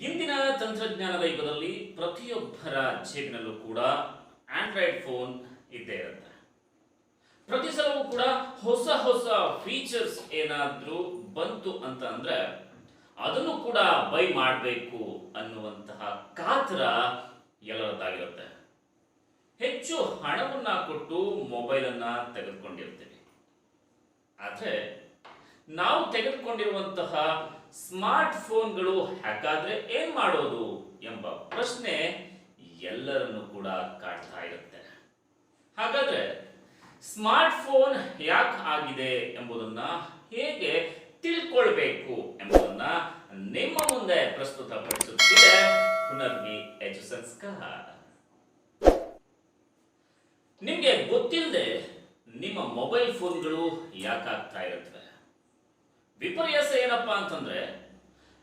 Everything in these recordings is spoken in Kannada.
ಇಂದಿನ ತಂತ್ರಜ್ಞಾನದ ಯುಗದಲ್ಲಿ ಪ್ರತಿಯೊಬ್ಬರ ಜೇಬಿನಲ್ಲೂ ಕೂಡ ಆಂಡ್ರಾಯ್ಡ್ ಫೋನ್ ಇದ್ದೇ ಇರುತ್ತೆ. ಪ್ರತಿ ಸಲವೂ ಕೂಡ ಹೊಸ ಹೊಸ ಫೀಚರ್ಸ್ ಏನಾದ್ರೂ ಬಂತು ಅಂತ ಅಂದ್ರೆ ಅದನ್ನು ಕೂಡ ಬೈ ಮಾಡಬೇಕು ಅನ್ನುವಂತಹ ಕಾತರ ಎಲ್ಲರದ್ದಾಗಿರುತ್ತೆ. ಹೆಚ್ಚು ಹಣವನ್ನ ಕೊಟ್ಟು ಮೊಬೈಲ್ ಅನ್ನ ತೆಗೆದುಕೊಂಡಿರ್ತೀವಿ. ಆದರೆ ನಾವು ತೆಗೆದುಕೊಂಡಿರುವಂತಹ ಸ್ಮಾರ್ಟ್ ಫೋನ್ಗಳು ಆದ್ರೆ ಏನ್ ಮಾಡೋದು ಎಂಬ ಪ್ರಶ್ನೆ ಎಲ್ಲರನ್ನು ಕೂಡ ಕಾಡ್ತಾ ಇರುತ್ತೆ. ಹಾಗಾದ್ರೆ ಸ್ಮಾರ್ಟ್ ಫೋನ್ ಯಾಕೆ ಆಗಿದೆ ಎಂಬುದನ್ನ ಹೇಗೆ ತಿಳ್ಕೊಳ್ಬೇಕು ಎಂಬುದನ್ನ ನಿಮ್ಮ ಮುಂದೆ ಪ್ರಸ್ತುತಪಡಿಸುತ್ತಿದೆ ಪುನರ್ವಿ ಎಜು ಸಂಸ್ಕಾರ ನಿಮ್ಗೆ ಗೊತ್ತಿಲ್ಲದೆ ನಿಮ್ಮ ಮೊಬೈಲ್ ಫೋನ್ಗಳು ಯಾಕಾಗ್ತಾ ಇರುತ್ತವೆ. ವಿಪರ್ಯಾಸ ಏನಪ್ಪಾ ಅಂತಂದ್ರೆ,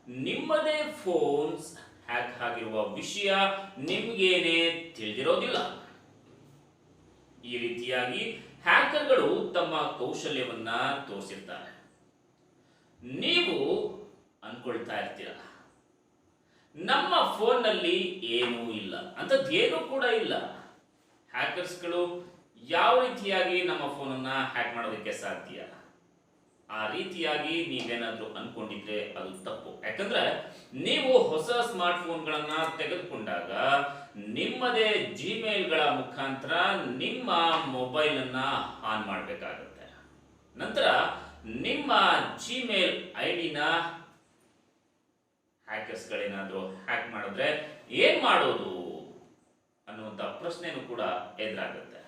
ನಿಮ್ಮದೇ ಫೋನ್ಸ್ ಹ್ಯಾಕ್ ಆಗಿರುವ ವಿಷಯ ನಿಮ್ಗೇನೆ ತಿಳಿದಿರೋದಿಲ್ಲ. ಈ ರೀತಿಯಾಗಿ ಹ್ಯಾಕರ್ಗಳು ತಮ್ಮ ಕೌಶಲ್ಯವನ್ನ ತೋರಿಸಿರ್ತಾರೆ. ನೀವು ಅನ್ಕೊಳ್ತಾ ಇರ್ತೀರ, ನಮ್ಮ ಫೋನ್ನಲ್ಲಿ ಏನೂ ಇಲ್ಲ ಅಂಥದ್ದೇನೂ ಕೂಡ ಇಲ್ಲ. ಹ್ಯಾಕರ್ಸ್ಗಳು ಯಾವ ರೀತಿಯಾಗಿ ನಮ್ಮ ಫೋನನ್ನು ಹ್ಯಾಕ್ ಮಾಡೋದಕ್ಕೆ ಸಾಧ್ಯ? ಆ ರೀತಿಯಾಗಿ ನೀವೇನಾದ್ರೂ ಅನ್ಕೊಂಡಿದ್ರೆ ಅದು ತಪ್ಪು. ಯಾಕಂದ್ರೆ ನೀವು ಹೊಸ ಸ್ಮಾರ್ಟ್ ಫೋನ್ಗಳನ್ನ ತೆಗೆದುಕೊಂಡಾಗ ನಿಮ್ಮದೇ ಜಿಮೇಲ್ಗಳ ಮುಖಾಂತರ ನಿಮ್ಮ ಮೊಬೈಲ್ ಅನ್ನ ಆನ್ ಮಾಡಬೇಕಾಗುತ್ತೆ. ನಂತರ ನಿಮ್ಮ ಜಿಮೇಲ್ ಐ ಡಿನ ಹ್ಯಾಕರ್ಸ್ಗಳೇನಾದರೂ ಹ್ಯಾಕ್ ಮಾಡಿದ್ರೆ ಏನ್ ಮಾಡೋದು ಅನ್ನುವಂಥ ಪ್ರಶ್ನೆನೂ ಕೂಡ ಎದುರಾಗುತ್ತೆ.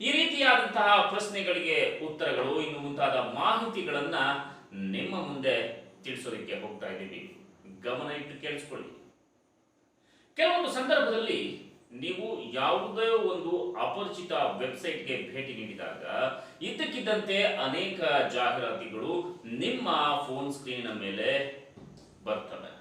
ಈ ರೀತಿಯಾದಂತಹ ಪ್ರಶ್ನೆಗಳಿಗೆ ಉತ್ತರಗಳು, ಇನ್ನು ಮುಂತಾದ ಮಾಹಿತಿಗಳನ್ನ ನಿಮ್ಮ ಮುಂದೆ ತಿಳಿಸೋದಕ್ಕೆ ಹೋಗ್ತಾ ಇದ್ದೀವಿ. ಗಮನ ಇಟ್ಟು ಕೇಳಿಸ್ಕೊಳ್ಳಿ. ಕೆಲವೊಂದು ಸಂದರ್ಭದಲ್ಲಿ ನೀವು ಯಾವುದೇ ಒಂದು ಅಪರಿಚಿತ ವೆಬ್ಸೈಟ್ಗೆ ಭೇಟಿ ನೀಡಿದಾಗ, ಇದ್ದಕ್ಕಿದ್ದಂತೆ ಅನೇಕ ಜಾಹೀರಾತುಗಳು ನಿಮ್ಮ ಫೋನ್ ಸ್ಕ್ರೀನ್ ಮೇಲೆ ಬರ್ತವೆ.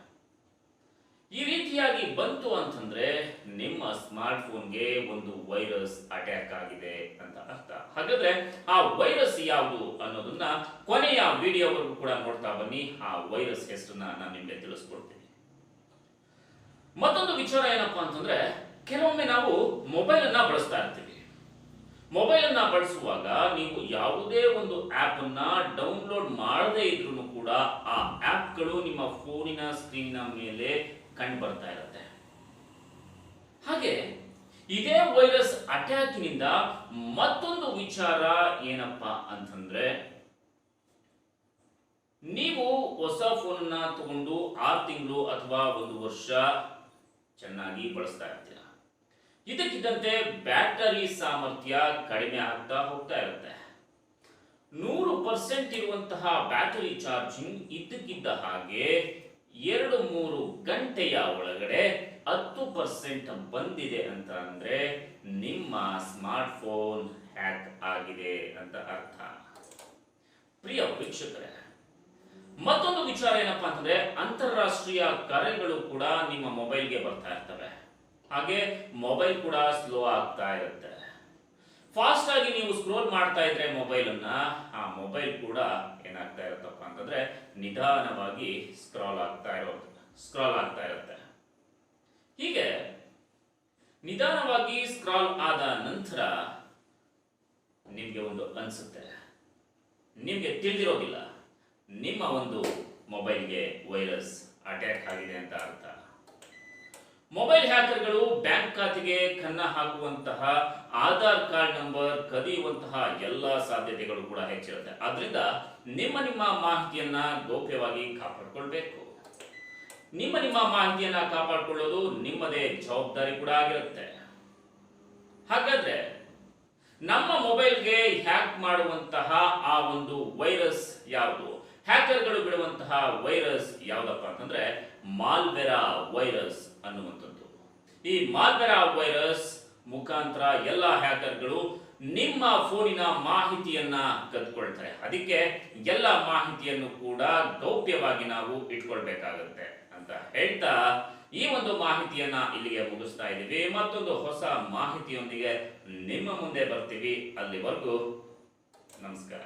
ಈ ರೀತಿಯಾಗಿ ಬಂತು ಅಂತಂದ್ರೆ ನಿಮ್ಮ ಸ್ಮಾರ್ಟ್ ಫೋನ್ಗೆ ಒಂದು ವೈರಸ್ ಅಟ್ಯಾಕ್ ಆಗಿದೆ ಅಂತ ಅರ್ಥ. ಹಾಗಾದ್ರೆ ಆ ವೈರಸ್ ಯಾವುದು ಅನ್ನೋದನ್ನ ಕೊನೆಯ ವಿಡಿಯೋವರೆಗೂ ಕೂಡ ನೋಡ್ತಾ ಬನ್ನಿ. ಆ ವೈರಸ್ ಹೆಸರನ್ನ ನಾನು ನಿಮಗೆ ತಿಳಿಸ್ಕೊಡ್ತೀನಿ. ಮತ್ತೊಂದು ವಿಚಾರ ಏನಪ್ಪಾ ಅಂತಂದ್ರೆ ಕೆಲವೊಮ್ಮೆ ನಾವು ಮೊಬೈಲ್ ಅನ್ನ ಬಳಸ್ತಾ ಇರ್ತೀವಿ. ಮೊಬೈಲ್ ಅನ್ನ ಬಳಸುವಾಗ ನೀವು ಯಾವುದೇ ಒಂದು ಆಪ್ ಅನ್ನ ಡೌನ್ಲೋಡ್ ಮಾಡದೇ ಇದ್ರೂ ಕೂಡ ಆ ಆಪ್ಗಳು ನಿಮ್ಮ ಫೋನಿನ ಸ್ಕ್ರೀನ್ ಮೇಲೆ ಕಂಡು ಬರ್ತಾ ಇರುತ್ತೆ. ಹಾಗೆ, ಇದೇ ವೈರಸ್ ಅಟ್ಯಾಕ್ನಿಂದ ಮತ್ತೊಂದು ವಿಚಾರ ಏನಪ್ಪ ಅಂತಂದ್ರೆ, ನೀವು ಹೊಸ ಫೋನ್ ತಗೊಂಡು ಆರು ತಿಂಗಳು ಅಥವಾ ಒಂದು ವರ್ಷ ಚೆನ್ನಾಗಿ ಬಳಸ್ತಾ ಇರ್ತೀರ. ಇದಕ್ಕಿದ್ದಂತೆ ಬ್ಯಾಟರಿ ಸಾಮರ್ಥ್ಯ ಕಡಿಮೆ ಆಗ್ತಾ ಹೋಗ್ತಾ ಇರುತ್ತೆ. ನೂರು ಪರ್ಸೆಂಟ್ ಇರುವಂತಹ ಬ್ಯಾಟರಿ ಚಾರ್ಜಿಂಗ್ ಇದ್ದಕ್ಕಿದ್ದ ಹಾಗೆ ಎರಡು ಮೂರು ಗಂಟೆಯ ಒಳಗಡೆ ಹತ್ತು ಪರ್ಸೆಂಟ್ ಬಂದಿದೆ ಅಂತ ಅಂದ್ರೆ ನಿಮ್ಮ ಸ್ಮಾರ್ಟ್ ಫೋನ್ ಹ್ಯಾಕ್ ಆಗಿದೆ ಅಂತ ಅರ್ಥ. ಪ್ರಿಯ ವೀಕ್ಷಕರೇ, ಮತ್ತೊಂದು ವಿಚಾರ ಏನಪ್ಪಾ ಅಂತಂದ್ರೆ ಅಂತಾರಾಷ್ಟ್ರೀಯ ಕರೆಗಳು ಕೂಡ ನಿಮ್ಮ ಮೊಬೈಲ್ಗೆ ಬರ್ತಾ ಇರ್ತವೆ. ಹಾಗೆ ಮೊಬೈಲ್ ಕೂಡ ಸ್ಲೋ ಆಗ್ತಾ ಇರುತ್ತೆ. ಫಾಸ್ಟ್ ಆಗಿ ನೀವು ಸ್ಕ್ರೋಲ್ ಮಾಡ್ತಾ ಇದ್ರೆ ಮೊಬೈಲ್ ಅನ್ನ, ಆ ಮೊಬೈಲ್ ಕೂಡ ಏನಾಗ್ತಾ ಇರುತ್ತಪ್ಪ ಅಂತಂದ್ರೆ ನಿಧಾನವಾಗಿ ಸ್ಕ್ರಾಲ್ ಆಗ್ತಾ ಇರೋದು ಸ್ಕ್ರಾಲ್ ಆಗ್ತಾ ಇರುತ್ತೆ. ಹೀಗೆ ನಿಧಾನವಾಗಿ ಸ್ಕ್ರಾಲ್ ಆದ ನಂತರ ನಿಮ್ಗೆ ಒಂದು ಅನ್ಸುತ್ತೆ. ನಿಮ್ಗೆ ತಿಳಿದಿರೋದಿಲ್ಲ. ನಿಮ್ಮ ಒಂದು ಮೊಬೈಲ್ಗೆ ವೈರಸ್ ಅಟ್ಯಾಕ್ ಆಗಿದೆ ಅಂತ ಅರ್ಥ. ಮೊಬೈಲ್ ಹ್ಯಾಕರ್ಗಳು ಬ್ಯಾಂಕ್ ಖಾತೆಗೆ ಕನ್ನ ಹಾಕುವಂತಹ ಆಧಾರ್ ಕಾರ್ಡ್ ನಂಬರ್ ಕದಿಯುವಂತಹ ಎಲ್ಲ ಸಾಧ್ಯತೆಗಳು ಕೂಡ ಹೆಚ್ಚಿರುತ್ತೆ. ಆದ್ರಿಂದ ನಿಮ್ಮ ನಿಮ್ಮ ಮಾಹಿತಿಯನ್ನ ಗೌಪ್ಯವಾಗಿ ಕಾಪಾಡಿಕೊಳ್ಬೇಕು. ನಿಮ್ಮ ನಿಮ್ಮ ಮಾಹಿತಿಯನ್ನ ಕಾಪಾಡಿಕೊಳ್ಳೋದು ನಿಮ್ಮದೇ ಜವಾಬ್ದಾರಿ ಕೂಡ ಆಗಿರುತ್ತೆ. ಹಾಗಾದ್ರೆ ನಮ್ಮ ಮೊಬೈಲ್ಗೆ ಹ್ಯಾಕ್ ಮಾಡುವಂತಹ ಆ ಒಂದು ವೈರಸ್ ಯಾವುದು? ಹ್ಯಾಕರ್ಗಳು ಬಿಡುವಂತಹ ವೈರಸ್ ಯಾವುದಪ್ಪ ಅಂತಂದ್ರೆ ಮಾಲ್ವೆರಾ ವೈರಸ್. ಅನ್ನುವಂಥದ್ದು. ಈ ಮಾಲ್ವೆರಾ ವೈರಸ್ ಮುಖಾಂತರ ಎಲ್ಲ ಹ್ಯಾಕರ್ಗಳು ನಿಮ್ಮ ಫೋನಿನ ಮಾಹಿತಿಯನ್ನ ಕದ್ಕೊಳ್ತಾರೆ. ಅದಕ್ಕೆ ಎಲ್ಲ ಮಾಹಿತಿಯನ್ನು ಕೂಡ ಗೌಪ್ಯವಾಗಿ ನಾವು ಇಟ್ಕೊಳ್ಬೇಕಾಗುತ್ತೆ ಅಂತ ಹೇಳ್ತಾ ಈ ಒಂದು ಮಾಹಿತಿಯನ್ನ ಇಲ್ಲಿಗೆ ಮುಗಿಸ್ತಾ ಇದ್ದೀವಿ. ಮತ್ತೊಂದು ಹೊಸ ಮಾಹಿತಿಯೊಂದಿಗೆ ನಿಮ್ಮ ಮುಂದೆ ಬರ್ತೀವಿ. ಅಲ್ಲಿವರೆಗೂ ನಮಸ್ಕಾರ.